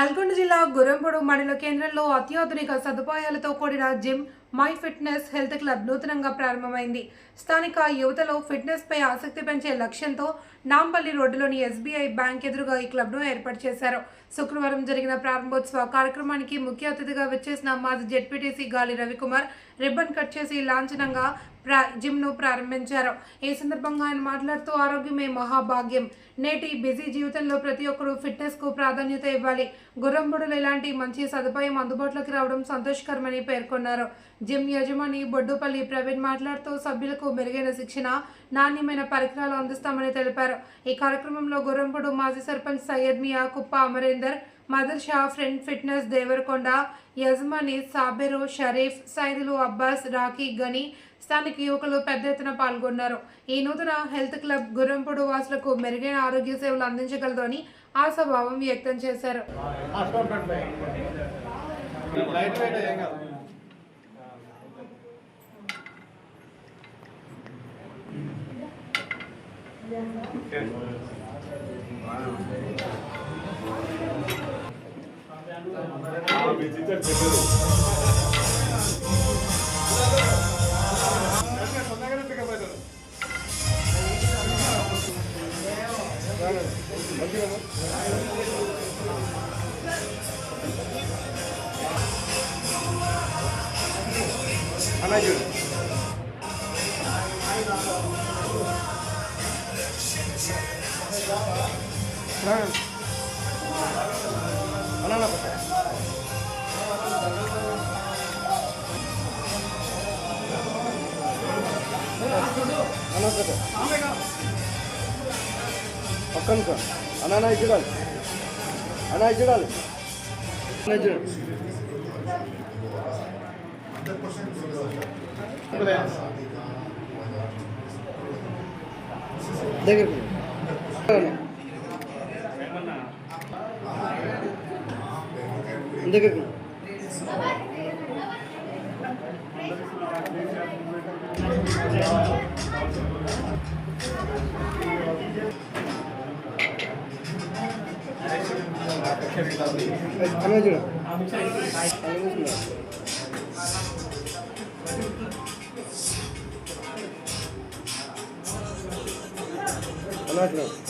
నల్గొండ జిల్లా గురంపొడు మండల కేంద్రంలో అత్యాధునిక సదుపాయాలతో కూడిన gym my fitness health club నూతనంగా ప్రారంభమైంది. స్థానిక యువతలో ఫిట్నెస్పై ఆసక్తి పెంచే లక్ష్యంతో నాంపల్లి రోడ్డులోని ఎస్బీఐ బ్యాంక్ ఎదురుగా ఈ క్లబ్ను ఏర్పాటు చేశారు. శుక్రవారం జరిగిన ప్రారంభోత్సవ కార్యక్రమానికి ముఖ్య అతిథిగా వచ్చేసిన మాజీ జెడ్పీటీసీ గాలి రవికుమార్ రిబ్బన్ కట్ చేసి లాంఛనంగా ప్రా జిమ్ను ప్రారంభించారు. ఈ సందర్భంగా ఆయన మాట్లాడుతూ ఆరోగ్యమే మహాభాగ్యం. నేటి బిజీ జీవితంలో ప్రతి ఒక్కరూ ఫిట్నెస్కు ప్రాధాన్యత ఇవ్వాలి. గుర్రంబుడులు ఇలాంటి మంచి సదుపాయం అందుబాటులోకి రావడం సంతోషకరమని పేర్కొన్నారు. జిమ్ యజమాని బొడ్డుపల్లి ప్రవీణ్ మాట్లాడుతూ సభ్యులకు మెరుగైన శిక్షణ నాణ్యమైన పరికరాలు అందిస్తామని తెలిపారు. ఈ కార్యక్రమంలో గుర్రంపుడు మాజీ సర్పంచ్ సయ్యద్ మియా కుప్ప అమరేందర్ మదర్ షా ఫ్రెండ్ ఫిట్నెస్ దేవరకొండ యజమాని సాబెరు షరీఫ్ సైదులు అబ్బాస్ రాఖీ గని స్థానిక యువకులు పెద్ద ఎత్తున పాల్గొన్నారు. ఈ నూతన హెల్త్ క్లబ్ గుర్రంపుడు వాసులకు మెరుగైన ఆరోగ్య సేవలు అందించగలదు అని ఆశాభావం వ్యక్తం చేశారు. అన్నా చూడు. ఏం కాదు తొందరగానే పికప్ అవుతారు అన్న చూడు అన్న అన్న இந்த கேக்கு আমি জুড়ো আমি জুড়ো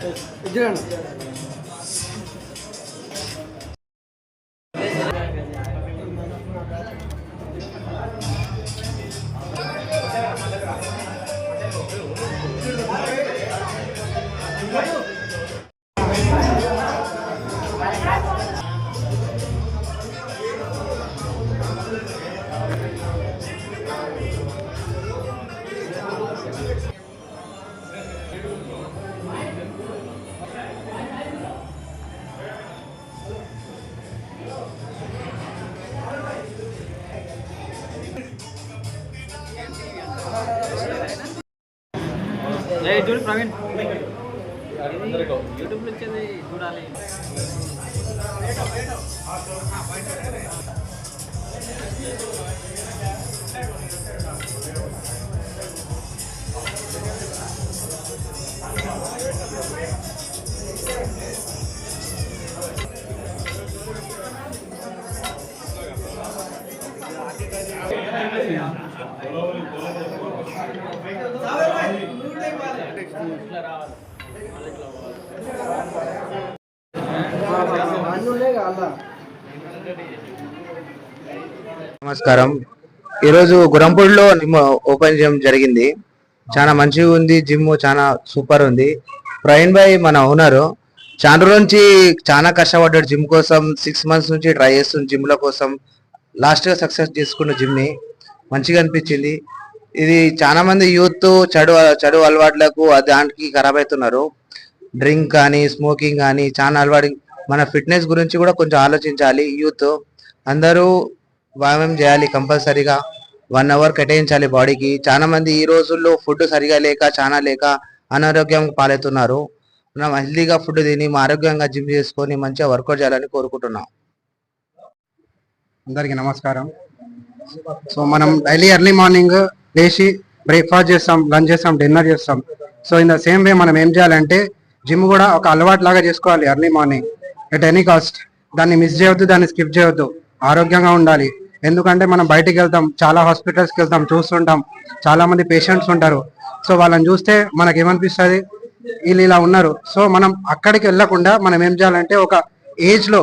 呃这样的。చూడు ప్రవీణ్. యూట్యూబ్లో వచ్చేది చూడాలి. నమస్కారం. ఈరోజు గురంపూడిలో జిమ్ ఓపెన్ చేయడం జరిగింది. చాలా మంచిగా ఉంది జిమ్ చాలా సూపర్ ఉంది. ప్రవీణ్ భాయ్ మన ఓనర్ చాలా నుంచి చాలా కష్టపడ్డాడు జిమ్ కోసం. సిక్స్ మంత్స్ నుంచి ట్రై చేస్తుంది జిమ్ ల కోసం లాస్ట్గా సక్సెస్ చేసుకున్న జిమ్ని మంచిగా అనిపించింది. ఇది చాలా మంది యూత్ చెడు చెడు అలవాట్లకు దానికి ఖరాబ్ అవుతున్నారు డ్రింక్ కానీ స్మోకింగ్ కానీ చాలా అలవాటు. మన ఫిట్నెస్ గురించి కూడా కొంచెం ఆలోచించాలి యూత్. అందరూ వ్యాయామం చేయాలి కంపల్సరీగా. వన్ అవర్ కేటాయించాలి బాడీకి. చాలా మంది ఈ రోజుల్లో ఫుడ్ సరిగా లేక చాలా లేక అనారోగ్యం పాలవుతున్నారు. మనం హెల్తీగా ఫుడ్ తిని ఆరోగ్యంగా జిమ్ చేసుకొని మంచిగా వర్కౌట్ చేయాలని కోరుకుంటున్నాం. అందరికీ నమస్కారం. సో మనం డైలీ ఎర్లీ మార్నింగ్ లేచి బ్రేక్ఫాస్ట్ చేస్తాం లంచ్ చేస్తాం డిన్నర్ చేస్తాం. So in the same way మనం ఏం చేయాలంటే జిమ్ కూడా ఒక అలవాటు లాగా చేసుకోవాలి early morning at any cost దాన్ని మిస్ చేయొద్దు దాన్ని స్కిప్ చేయొద్దు. ఆరోగ్యంగా ఉండాలి. ఎందుకంటే మనం బయటికి వెళ్తాం చాలా హాస్పిటల్స్కి వెళ్తాం చూస్తుంటాం. చాలా మంది పేషెంట్స్ ఉంటారు. సో వాళ్ళని చూస్తే మనకి ఏమనిపిస్తుంది? వీళ్ళు ఇలా ఉన్నారు. సో మనం అక్కడికి వెళ్ళకుండా మనం ఏం చేయాలంటే ఒక ఏజ్లో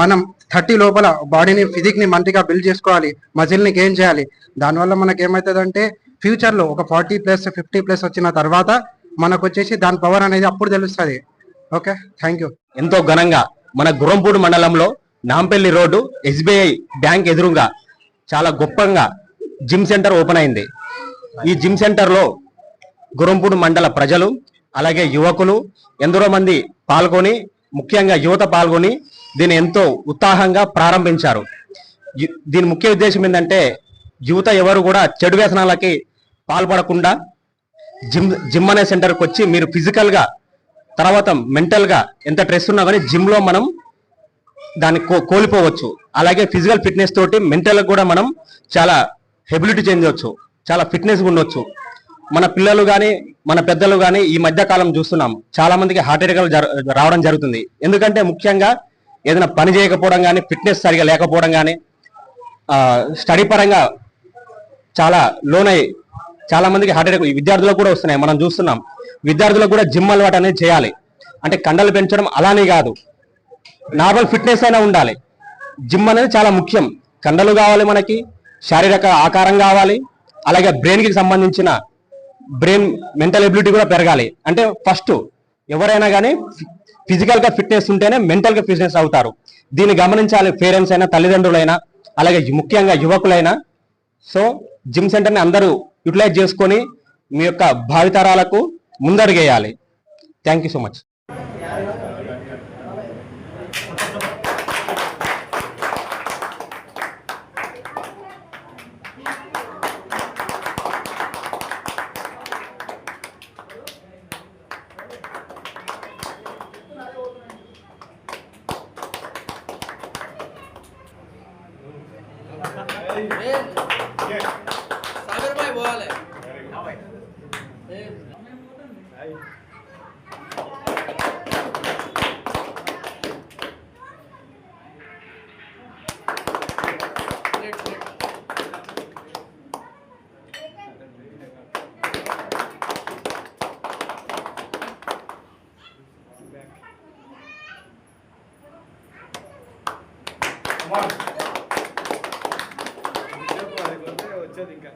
మనం థర్టీ లోపల బాడీని ఫిజిక్ని మంటిగా బిల్డ్ చేసుకోవాలి మజిల్ని గెయిన్ చేయాలి. దానివల్ల మనకి ఏమవుతుందంటే ఫ్యూచర్లో ఒక ఫార్టీ ప్లస్ ఫిఫ్టీ ప్లస్ వచ్చిన తర్వాత మనకు వచ్చేసి దాని పవర్ అనేది అప్పుడు తెలుస్తుంది. ఓకే? Thank you. ఎంతో ఘనంగా మన గురంపూడి మండలంలో నాంపల్లి రోడ్డు ఎస్బీఐ బ్యాంక్ ఎదురుగా చాలా గొప్పగా జిమ్ సెంటర్ ఓపెన్ అయింది. ఈ జిమ్ సెంటర్లో గురంపూడి మండల ప్రజలు అలాగే యువకులు ఎందరో మంది పాల్గొని ముఖ్యంగా యువత పాల్గొని దీన్ని ఎంతో ఉత్సాహంగా ప్రారంభించారు. దీని ముఖ్య ఉద్దేశం ఏంటంటే యువత ఎవరు కూడా చెడు వ్యసనాలకి పాల్పడకుండా జిమ్ జిమ్ అనే సెంటర్కి వచ్చి మీరు ఫిజికల్గా తర్వాత మెంటల్గా ఎంత స్ట్రెస్ ఉన్నా కానీ జిమ్లో మనం దాన్ని కో- కోల్పోవచ్చు. అలాగే ఫిజికల్ ఫిట్నెస్ తోటి మెంటల్గా కూడా మనం చాలా హెబిలిటీ చెందవచ్చు చాలా ఫిట్నెస్ ఉండొచ్చు. మన పిల్లలు కానీ మన పెద్దలు కానీ ఈ మధ్య కాలం చూస్తున్నాం. చాలా మందికి హార్ట్ అటాక్లు రావడం జరుగుతుంది. ఎందుకంటే ముఖ్యంగా ఏదైనా పని చేయకపోవడం కానీ ఫిట్నెస్ సరిగా లేకపోవడం కానీ స్టడీ పరంగా చాలా లోనై చాలా మందికి హార్ట్ అటాక్ విద్యార్థులకు కూడా వస్తున్నాయి. మనం చూస్తున్నాం. విద్యార్థులకు కూడా జిమ్ అలవాటు అనేది చేయాలి. అంటే కండలు పెంచడం అలానే కాదు. నార్మల్ ఫిట్నెస్ అయినా ఉండాలి. జిమ్ అనేది చాలా ముఖ్యం. కండలు కావాలి మనకి శారీరక ఆకారం కావాలి అలాగే బ్రెయిన్కి సంబంధించిన బ్రెయిన్ మెంటల్ ఎబిలిటీ కూడా పెరగాలి. అంటే ఫస్ట్ ఎవరైనా కానీ ఫిజికల్గా ఫిట్నెస్ ఉంటేనే మెంటల్గా ఫిట్నెస్ అవుతారు. దీన్ని గమనించాలి పేరెంట్స్ అయినా తల్లిదండ్రులైనా అలాగే ముఖ్యంగా యువకులైనా. సో జిమ్ సెంటర్ని అందరూ యూటిలైజ్ చేసుకొని మీ యొక్క భావితరాలకు ముందడుగేయాలి. Thank you so much. Sagarbhai పోవాలి Thank you. వచ్చేది ఇంకా.